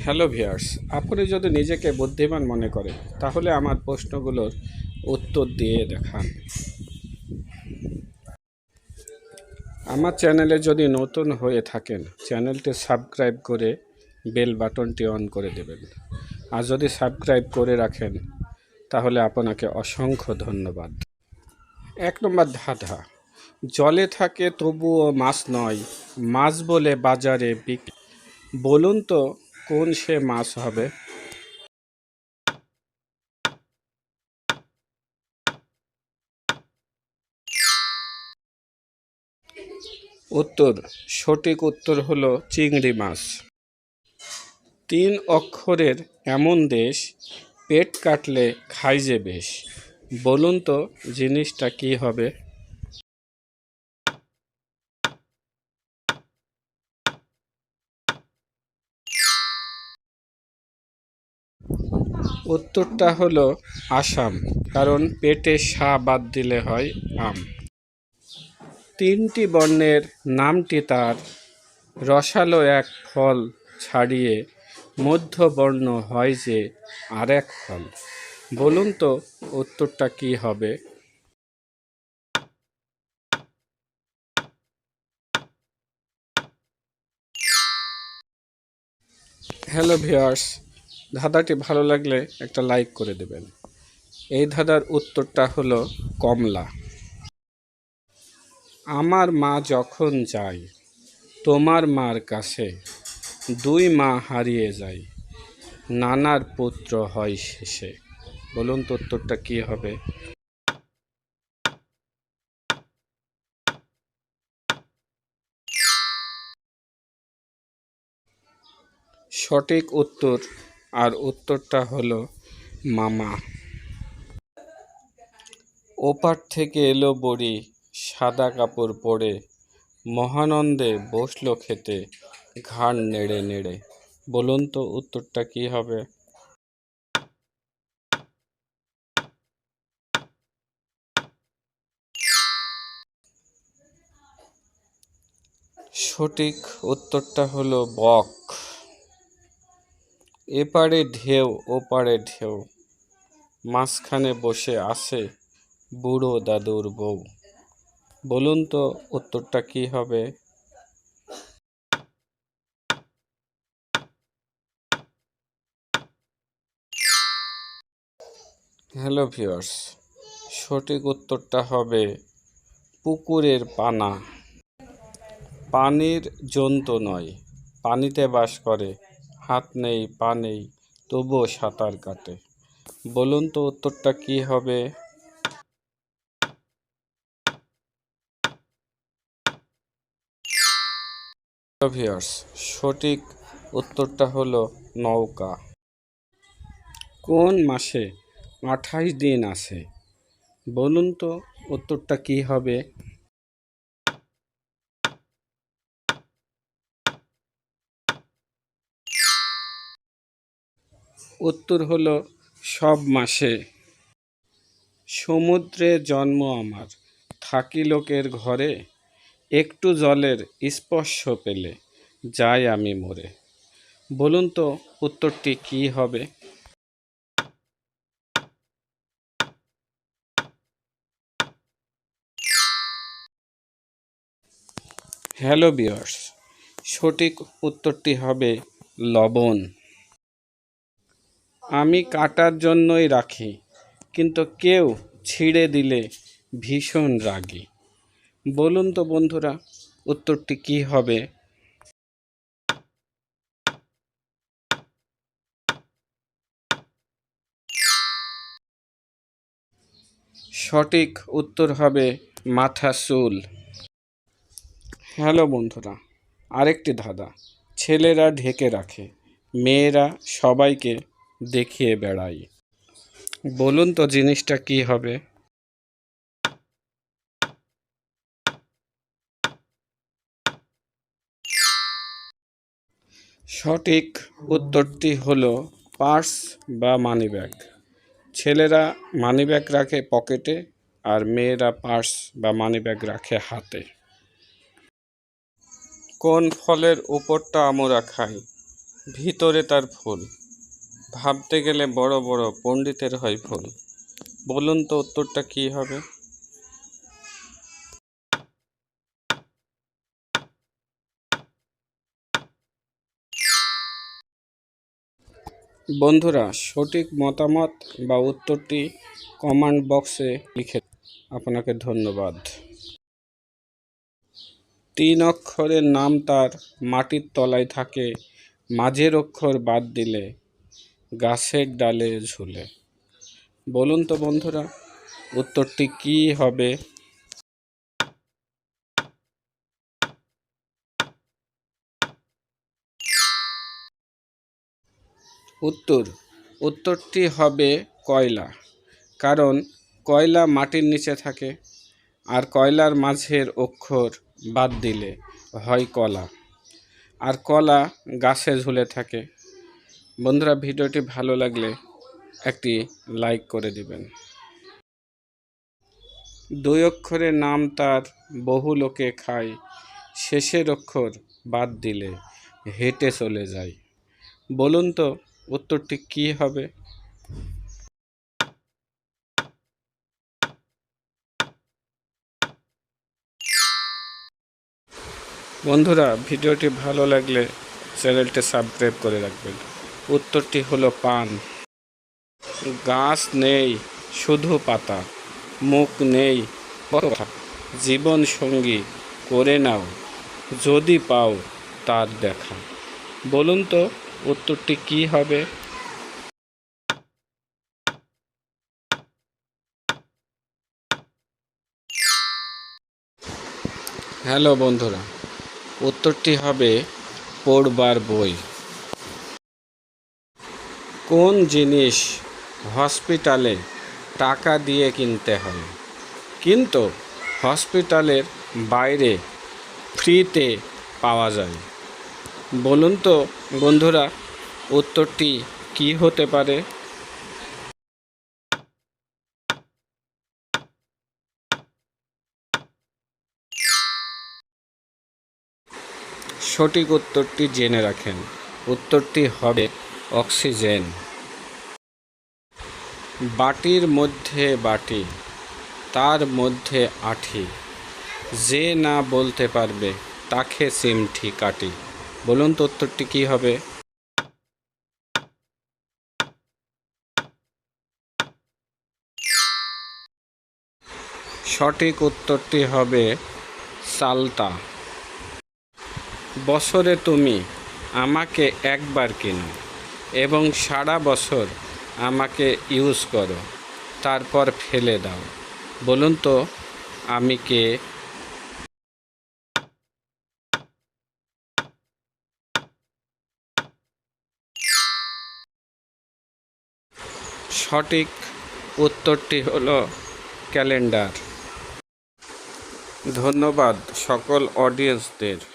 Hello viewers, আপনি যদি নিজেকে বুদ্ধিমান মনে করেন, তাহলে আমার প্রশ্নগুলোর উত্তর দিয়ে দেখান। আমার চ্যানেলে যদি নতুন হয়ে থাকেন, চ্যানেলটি সাবস্ক্রাইব করে বেল বাটনটি অন করে দেবেন। আর যদি সাবস্ক্রাইব করে রাখেন, তাহলে আপনাকে অসংখ্য ধন্যবাদ। এক নম্বর ধাঁধা, জলে থাকে তবুও মাছ নয়, মাছ বলে বাজারে বিক বলুন তো কোন সে মাছ হবে? উত্তর। সঠিক উত্তর হলো চিংড়ি মাছ। তিন অক্ষরের এমন দেশ পেট কাটলে খাই যে বেশ। বলুন তো জিনিসটা কি হবে? উত্তরটা হলো আসাম, কারণ পেটে সা বাদ দিলে হয় আম। তিনটি বর্ণের নামটি তার। রসালো এক ফল ছাড়িয়ে মধ্যবর্ণ হয় যে আর এক ফল। বলুন তো উত্তরটা কি হবে? হ্যালো ভিউয়ার্স ধাঁধাটি ভালো লাগলে একটা লাইক করে দেবেন। এই ধাঁধার উত্তরটা হলো কমলা। আমার মা যখন যায়, তোমার মার কাছে দুই মা হারিয়ে যায়, নানার পুত্র হয় শেষে। বলুন তো উত্তরটা কি হবে? সঠিক উত্তর আর উত্তরটা হলো মামা। ওপার থেকে এলো বড়ি, সাদা কাপড় পরে, মহানন্দে বসল খেতে, ঘাড় নেড়ে নেড়ে। বলুন তো উত্তরটা কি হবে? সঠিক উত্তরটা হলো বক। এপারে ঢেউ, ওপারে ঢেউ। মাঝখানে বসে আছে বুড়ো দাদুর বউ। বলুন তো, উত্তরটা কি হবে? হ্যালো ভিউয়ার্স, সঠিক উত্তরটা হবে পুকুরের পানা। পানির জন্তু নয়, পানিতে বাস করে হাত নেই, পা নেই, তবুও সাঁতার কাটে। বলুন তো উত্তরটা কি হবে? সঠিক উত্তরটা হলো নৌকা। কোন মাসে আঠাশ দিন আছে? বলুন তো উত্তরটা কি হবে? উত্তর হলো, সব মাসে। সমুদ্রে জন্ম আমার, থাকি লোকের ঘরে। একটু জলের স্পর্শ পেলে যাই আমি মরে। বলুন তো, উত্তরটি কি হবে? হ্যালো বিয়ার্স সঠিক উত্তরটি হবে লবণ। আমি কাটার জন্যই রাখি, কিন্তু কেউ ছিঁড়ে দিলে ভীষণ রাগী। বলুন তো বন্ধুরা, উত্তরটি কি হবে? সঠিক উত্তর হবে মাথা চুল। হ্যালো বন্ধুরা, আরেকটি ধাঁধা। ছেলেরা ঢেকে রাখে, মেয়েরা সবাইকে দেখিয়ে বেড়াই। বলুন তো জিনিসটা কি হবে? সঠিক উত্তরটি হলো পার্স বা মানিব্যাগ ছেলেরা মানিব্যাগ রাখে পকেটে আর মেয়েরা পার্স বা মানিব্যাগ রাখে হাতে। কোন ফলের উপরটা আমরা খাই? ভিতরে তার ফুল। ভাবতে গেলে বড় বড় পণ্ডিতের হয় ফুল বলুন তো উত্তরটা কি হবে? বন্ধুরা, সঠিক মতামত বা উত্তরটি কমেন্ট বক্সে লিখে আপনাকে ধন্যবাদ। তিন অক্ষরের নাম তার মাটির তলায় থাকে, মাঝের অক্ষর বাদ দিলে গাছের ডালে ঝুলে। বলুন তো বন্ধুরা, উত্তরটি কি হবে? উত্তর, উত্তরটি হবে কয়লা, কারণ কয়লা মাটির নিচে থাকে, আর কয়লার মাঝের অক্ষর বাদ দিলে হয় কলা, আর কলা গাছে ঝুলে থাকে। বন্ধুরা, ভিডিওটি ভালো লাগলে একটি লাইক করে দিবেন। দুই অক্ষরের নাম তার, বহু লোকে খায়। শেষের অক্ষর বাদ দিলে হেঁটে চলে যায়। বলুন তো, উত্তরটি কি হবে? বন্ধুরা, ভিডিওটি ভালো লাগলে চ্যানেলটি সাবস্ক্রাইব করে রাখবেন। উত্তরটি হলো পান। গাছ নেই, শুধু পাতা। মুখ নেই জীবন সঙ্গী, করে নাও। যদি পাও, তার দেখা। বলুন তো, উত্তরটি কি হবে? হ্যালো বন্ধুরা, উত্তরটি হবে, পড়বার বই। কোন জিনিস হসপিটালে টাকা দিয়ে কিনতে হয়? কিন্তু হসপিটালের বাইরে ফ্রিতে পাওয়া যায়। বলুন তো বন্ধুরা, উত্তরটি কি হতে পারে? সঠিক উত্তরটি জেনে রাখেন। উত্তরটি হবে অক্সিজেন। বাটির মধ্যে বাটি, তার মধ্যে আঠি। যে না বলতে পারবে, তাকে সিমঠি কাটি বলুন তো উত্তরটি কী হবে? সঠিক উত্তরটি হবে সালতা। বছরে তুমি আমাকে একবার কিনো। এবং সারা বছর আমাকে ইউজ করো, তারপর ফেলে দাও। বলুন তো, আমি কে? সঠিক উত্তরটি হলো ক্যালেন্ডার। ধন্যবাদ সকল অডিয়েন্সদের।